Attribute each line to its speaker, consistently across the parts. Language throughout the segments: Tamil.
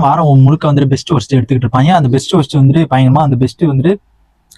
Speaker 1: பார்த்தீங்கன்னா வாரம் முழுக்க வந்துட்டு பெஸ்ட் ஒர்ஸ்ட் எடுத்துக்கிட்டு இருப்பாங்க. அந்த பெஸ்ட் ஒர்ஸ்ட் வந்துட்டு பயங்கரமா அந்த பெஸ்ட் வந்துட்டு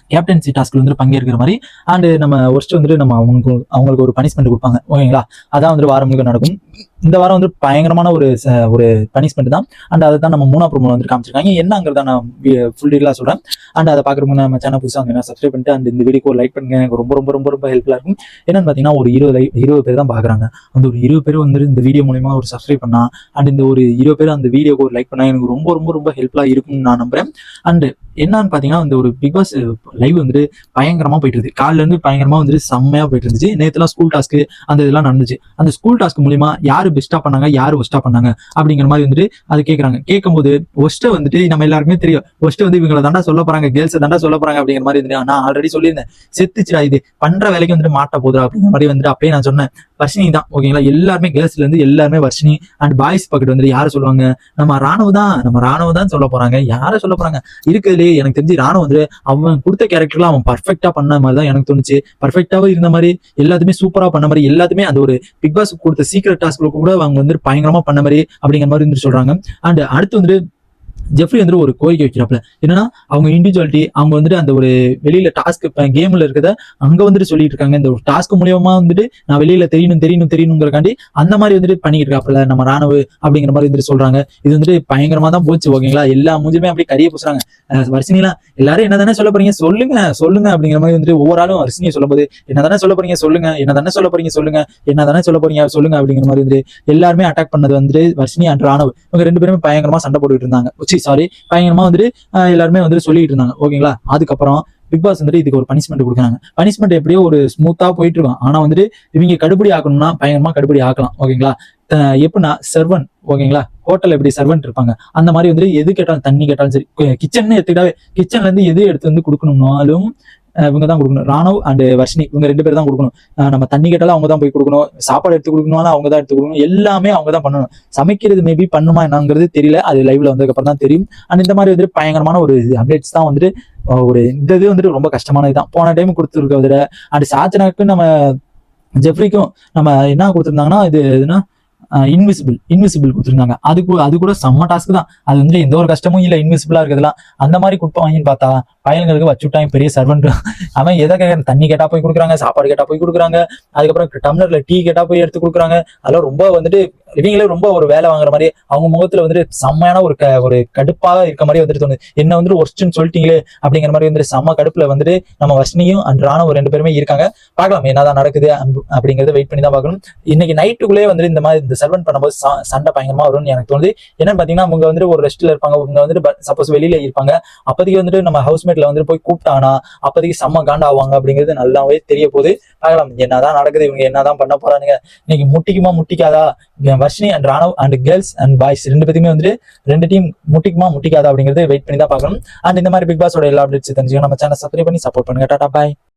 Speaker 1: கேப்டன்சி டாஸ்க்ல வந்து பங்கேற்கிற மாதிரி அண்ட் நம்ம ஒர்ஸ்ட் வந்துட்டு நம்ம அவங்களுக்கு அவங்களுக்கு ஒரு பனிஷ்மெண்ட் கொடுப்பாங்க. ஓகேங்களா? அதான் வந்துட்டு வாரம் முழுக்க நடக்கும். இந்த வாரம் வந்து பயங்கரமான ஒரு ச- ஒரு பனிஷ்மெண்ட் தான். அண்ட் அதை தான் நம்ம மூணா ப்ரோமோ வந்து காமிச்சிருக்காங்க. என்னங்கிறத நான் ஃபுல் டீலாக சொல்கிறேன் அண்ட் அதை பார்க்குறப்போ நம்ம சேனல் புதுசாக வந்து சப்ஸ்கிரைப் பண்ணிட்டு அண்ட் இந்த வீடியோ லைக் பண்ணுங்க. எனக்கு ரொம்ப ரொம்ப ரொம்ப ரொம்ப ஹெல்ப்ஃபுல்லாக இருக்கும். என்னன்னு பார்த்தீங்கன்னா ஒரு இருபது இருபது பேர் தான் பார்க்குறாங்க. அந்த ஒரு இருபது பேர் வந்து இந்த வீடியோ மூலயமா ஒரு சப்ஸ்கிரைப் பண்ணா அண்ட் இந்த ஒரு இருபது பேர் அந்த வீடியோக்கு ஒரு லைக் பண்ணா எனக்கு ரொம்ப ரொம்ப ரொம்ப ஹெல்ப்ஃபுல்லாக இருக்கும்னு நான் நம்புறேன். அண்ட் என்னன்னு பார்த்தீங்கன்னா இந்த ஒரு பிக் பாஸ் லைவ் வந்துட்டு பயங்கரமாக போயிட்டு இருக்கு காலைல இருந்து வந்துட்டு செம்மையாக போயிட்டு இருந்துச்சு. நேற்றுலாம் ஸ்கூல் டாஸ்க்கு அந்த இதெல்லாம் நடந்துச்சு. அந்த ஸ்கூல் டாஸ்க் மூலியமா யார் பெஸ்ட்டாக பண்ணாங்க யாரு ஒஸ்டா பண்ணாங்க அப்படிங்கிற மாதிரி வந்துட்டு அது கேட்கறாங்க கேட்கும்போது ஒஸ்ட்டை வந்துட்டு நம்ம எல்லாருக்குமே தெரியும். ஒஸ்ட் வந்து இவங்களை தாண்டா சொல்ல போறாங்க கேர்ள்ஸை தாண்டா சொல்ல போறாங்க அப்படிங்கிற மாதிரி இருந்துட்டு நான் ஆல்ரெடி சொல்லியிருந்தேன். செத்துச்சுடா இது. பண்ற வேலைக்கு வந்துட்டு மாட்ட போதுடா அப்படிங்கிற மாதிரி வந்துட்டு அப்பயே நான் சொன்னேன். வர்ஷினி தான் ஓகேங்களா எல்லாருமே கேர்ள்ஸ்ல இருந்து எல்லாருமே வர்ஷினி அண்ட் பாய்ஸ் பக்கெட் வந்துட்டு யாரை சொல்லுவாங்க? நம்ம ராணுவ தான் நம்ம ராணுவ தான் சொல்ல போறாங்க. யாரை சொல்ல போறாங்க? இருக்கிறதுலே எனக்கு தெரிஞ்சு ராணுவ வந்து அவன் கொடுத்த கேரக்டர்லாம் அவன் பர்ஃபெக்டா பண்ண மாதிரி தான் எனக்கு தோணுச்சு. பர்ஃபெக்டாவே இருந்த மாதிரி எல்லாத்துமே சூப்பரா பண்ண மாதிரி எல்லாத்துமே அந்த ஒரு பிக் பாஸ் கொடுத்த சீக்ரெட் டாஸ்க்ல கூட அவங்க வந்து பயங்கரமா பண்ண மாதிரி அப்படிங்கிற மாதிரி வந்து சொல்றாங்க. அண்ட் அடுத்து வந்து ஜெஃப்ரி வந்து ஒரு கோரிக்கை வைக்கிறாப்புல என்னன்னா அவங்க இண்டிவிஜுவாலிட்டி அவங்க வந்துட்டு அந்த ஒரு வெளியில டாஸ்க் கேம்ல இருக்கிறத அங்க வந்துட்டு சொல்லிட்டு இருக்காங்க இந்த ஒரு டாஸ்க் மூலியமா வந்துட்டு நான் வெளியில தெரியணும் தெரியணும் தெரியணுங்கிறக்காண்டி அந்த மாதிரி வந்துட்டு பண்ணிட்டு இருக்காப்புல நம்ம ராணுவ அப்படிங்கிற மாதிரி வந்துட்டு சொல்றாங்க. இது வந்துட்டு பயங்கரமா தான் போச்சு ஓகேங்களா? எல்லா மூஞ்சுமே அப்படியே கரிய பூசுறாங்க. வரிசனிலாம் எல்லாரும் என்ன தானே சொல்ல போறீங்க? சொல்லுங்க சொல்லுங்க அப்படிங்கிற மாதிரி வந்துட்டு ஒவ்வொரு ஆளும் வரிசனியை சொல்லும்போது என்ன தானே சொல்ல போறீங்க? சொல்லுங்க என்ன தானே சொல்ல போறீங்க? சொல்லுங்க என்ன தானே சொல்ல போறீங்க? சொல்லுங்க அப்படிங்கிற மாதிரி வந்துட்டு எல்லாருமே அட்டாக் பண்ணது வந்துட்டு வர்ஷினி அண்ட் ராணுவ. இவங்க ரெண்டு பேருமே பயங்கரமா சண்டை போட்டுட்டு இருந்தாங்க. சி சாரி பயங்கரமா வந்துட்டு எல்லாருமே வந்துட்டு சொல்லிட்டு இருந்தாங்க. ஓகேங்களா? அதுக்கப்புறம் பிக் பாஸ் வந்துட்டு இதுக்கு ஒரு பனிஷ்மெண்ட் கொடுக்குறாங்க. பனிஷ்மெண்ட் எப்படியோ ஒரு ஸ்மூத்தா போயிட்டு இருக்கும். ஆனா வந்துட்டு இவங்க கடுபடி ஆக்கணும்னா பயங்கரமா கடுபடி ஆக்கலாம். ஓகேங்களா? எப்படின்னா சர்வன் ஓகேங்களா? ஹோட்டல் எப்படி சர்வெண்ட் இருப்பாங்க? அந்த மாதிரி வந்துட்டு எது கேட்டாலும் தண்ணி கேட்டாலும் சரி கிச்சன் எடுத்துக்கிட்டாவே கிச்சன்ல இருந்து எது எடுத்து வந்து கொடுக்கணும்னாலும் இவங்க தான் கொடுக்கணும். ராணவ் அண்ட் வர்ஷினி இவங்க ரெண்டு பேர் தான் கொடுக்கணும். நம்ம தண்ணி கேட்டாலும் அவங்க தான் போய் கொடுக்கணும். சாப்பாடு எடுத்து கொடுக்கணும்னாலும் அவங்க தான் எடுத்து கொடுக்கணும். எல்லாமே அவங்க தான் பண்ணணும். சமைக்கிறது மேபி பண்ணுமா என்னங்கிறது தெரியல. அது லைவ்ல வந்ததுக்கப்புறம் தான் தெரியும். அண்ட் இந்த மாதிரி வந்துட்டு பயங்கரமான ஒரு அப்டேட்ஸ் தான் வந்துட்டு ஒரு இந்த இது வந்துட்டு ரொம்ப கஷ்டமான இதுதான் போன டைம் கொடுத்துருக்க விட அண்ட் சாச்சனாக்கு நம்ம ஜெஃப்ரிக்கும் நம்ம என்ன கொடுத்துருந்தாங்கன்னா இது எதுனா இன்விசிபிள் இன்விசிபிள் கொடுத்துருந்தாங்க. அது கூட அது கூட செம்ம டாஸ்க் தான். அது வந்து எந்த ஒரு கஷ்டமும் இல்லை இன்விசிபிளா இருக்கிறதுலாம் அந்த மாதிரி கொடுப்பாங்கன்னு பார்த்தா பயன்களுக்கு வச்சுட்டான் பெரிய சர்வெண்ட் அவன் எதை கேட்கற தண்ணி கேட்டா போய் கொடுக்குறாங்க சாப்பாடு கேட்டா போய் கொடுக்குறாங்க. அதுக்கப்புறம் டம்ளர்ல டீ கேட்டா போய் எடுத்து கொடுக்குறாங்க. அதெல்லாம் ரொம்ப வந்துட்டு இவங்களே ரொம்ப ஒரு வேலை வாங்குற மாதிரி அவங்க முகத்துல வந்துட்டு செம்மையான ஒரு க ஒரு கடுப்பாக இருக்க மாதிரி வந்துட்டு தோணுது. என்ன வந்துட்டு ஒர்ஸ்ட்னு சொல்லிட்டீங்களே அப்படிங்கிற மாதிரி வந்துட்டு செம்ம கடுப்புல வந்துட்டு நம்ம வர்ஷினியும் அண்ட் ராணுவ ரெண்டு பேருமே இருக்காங்க. பார்க்கலாம் என்னதான் நடக்குது அப்படிங்கறத வெயிட் பண்ணி தான் பார்க்கணும். இன்னைக்கு நைட்டுக்குள்ளே வந்துட்டு இந்த மாதிரி இந்த செல்வன் பண்ணும்போது ச- சண்டை பயங்கரமா வரும்னு எனக்கு தோணுது. என்னன்னு பாத்தீங்கன்னா அவங்க வந்துட்டு ஒரு ரெஸ்ட்ல இருப்பாங்க இவங்க வந்துட்டு சப்போஸ் வெளியில இருப்பாங்க. அப்போதைக்கு வந்துட்டு நம்ம ஹவுஸ்மேட்ல வந்துட்டு போய் கூப்பிட்டானா அப்போதைக்கு செம்ம காண்டா ஆவாங்க அப்படிங்கிறது நல்லாவே தெரிய போகுது. பார்க்கலாம் என்னதான் நடக்குது இவங்க என்னதான் பண்ண போறானுங்க. இன்னைக்கு முட்டிக்குமா முட்டிக்காதா? Varshini and Ranav and girls and boys ரெண்டு பேருமே வந்துட்டு ரெண்டு டீம் முட்டிக்குமா முட்டிக்காதா அப்படிங்கிறது வெயிட் பண்ணி தான் பார்க்கணும். அண்ட் இந்த மாதிரி பிக் பாஸோட எல்லா அப்டேட்ஸ் தெரிஞ்சுக்கணும். நம்ம சேனல் சப்ஸ்கிரைப் பண்ணி சப்போர்ட் பண்ணுங்க. டாடா பாய்